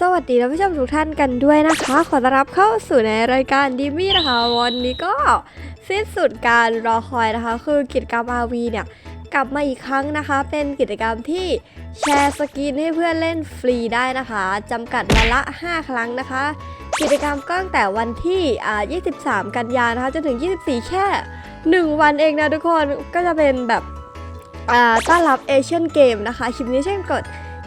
สวัสดีท่านผู้ชมทุกท่านกันด้วยนะคะ ขอต้อนรับเข้าสู่ในรายการดิมี่นะคะ วันนี้ก็สิ้นสุดการรอคอยนะคะ คือกิจกรรม RV เนี่ยกลับมาอีกครั้งนะคะ เป็นกิจกรรมที่แชร์สกินให้เพื่อนเล่นฟรีได้นะคะจำกัดวันละ 5 ครั้งนะคะ กิจกรรมก็ตั้งแต่วันที่อ่า23 กันยานะคะจนถึง 24 แค่ 1 วันเองนะทุกคนก็จะเป็นแบบ ต้อนรับเอเชียนเกมนะคะ คลิปนี้เช่นกด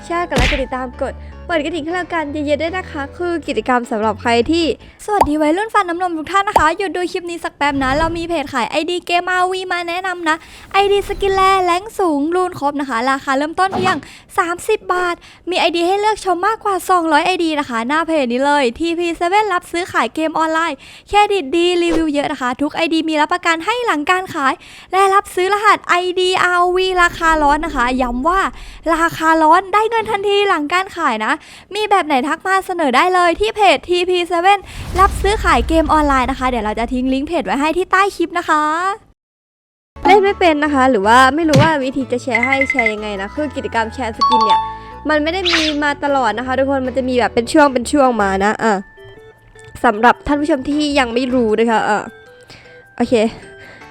แชร์กันและกดติดตามกดเปิดกระดิ่งให้เรากันเยอะๆด้วยนะคะ คือกิจกรรมสำหรับใครที่ สวัสดีวัยรุ่นฟันน้ำนมทุกท่านนะคะ หยุดดูคลิปนี้สักแป๊บนะ เรามีเพจขาย ID เกม RV มาแนะนำนะ ID สกินแลแรงสูงรูนครบนะคะ ราคาเริ่มต้นเพียง 30 บาท มี ID ให้เลือกชมมากกว่า 200 ID นะคะ หน้าเพจนี้เลย TP7 รับซื้อขายเกมออนไลน์แค่ดิดดีรีวิวเยอะนะคะ ทุก ID มีรับประกันให้หลังการขาย และรับซื้อรหัส ID RV ราคาร้อนนะคะย้ำว่าราคาร้อนได้เงินทันทีหลังการขายนะ มีแบบไหนทักมาเสนอได้เลยที่เพจ TP7 รับซื้อขายเกมออนไลน์นะคะ เดี๋ยวเราจะทิ้งลิงก์เพจไว้ให้ที่ใต้คลิปนะคะเล่นไม่เป็นนะคะ หรือว่าไม่รู้ว่าวิธีจะแชร์ให้แชร์ยังไงนะคือกิจกรรมแชร์สกินเนี่ยมันไม่ได้มีมาตลอดนะคะ ทุกคนมันจะมีแบบเป็นช่วงเป็นช่วงมานะอะสำหรับท่านผู้ชมที่ยังไม่รู้นะคะอะโอเค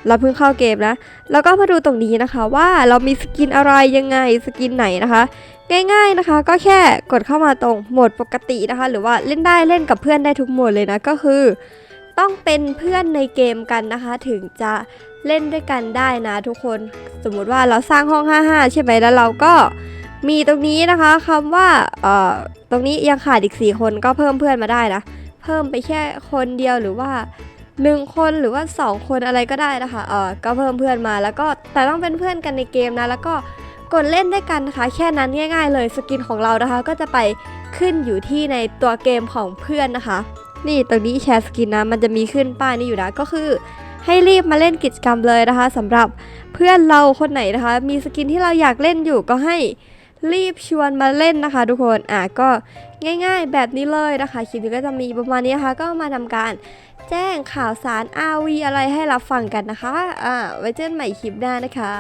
เราเพิ่งเข้าเกมนะ แล้วก็มาดูตรงนี้นะคะว่าเรามีสกินอะไรยังไงสกินไหนนะคะ ง่ายๆนะคะ ก็แค่กดเข้ามาตรงโหมดปกตินะคะ หรือว่าเล่นได้เล่นกับเพื่อนได้ทุกโหมดเลยนะก็คือ ต้องเป็นเพื่อนในเกมกันนะคะ ถึงจะเล่นด้วยกันได้นะทุกคน สมมุติว่าเราสร้างห้อง 55 ใช่ไหมแล้วเราก็มีตรงนี้นะคะคำว่าเอ่อตรงนี้ยังขาดอีก 4 คนก็เพิ่มเพื่อนมาได้นะ เพิ่มไปแค่คนเดียวหรือว่า 1 คนหรือว่า 2 คนอะไรก็ได้นะคะเออก็เพิ่มเพื่อนมาแล้วก็แต่ต้องเป็นเพื่อนกันในเกมนะแล้วก็กดเล่นด้วยกันนะคะแค่นั้นง่าย ๆ เลยสกินของเรานะคะ ก็จะไปขึ้นอยู่ที่ในตัวเกมของเพื่อนนะคะ นี่ตรงนี้แชร์สกินนะมันจะมีขึ้นป้ายนี้อยู่นะก็คือให้รีบมาเล่นกิจกรรมเลยนะคะสำหรับเพื่อนเราคนไหนนะคะ มีสกินที่เราอยากเล่นอยู่ก็ให้ รีบชวนมาเล่นนะคะ ทุกคนอะก็ง่าย ๆ แบบนี้เลยนะคะคลิปนี้ก็จะมีประมาณนี้นะคะ ก็มาทำการแจ้งข่าวสาร RV อะไรให้รับฟังกันนะคะอ่าไว้เจอกันใหม่คลิปหน้านะคะ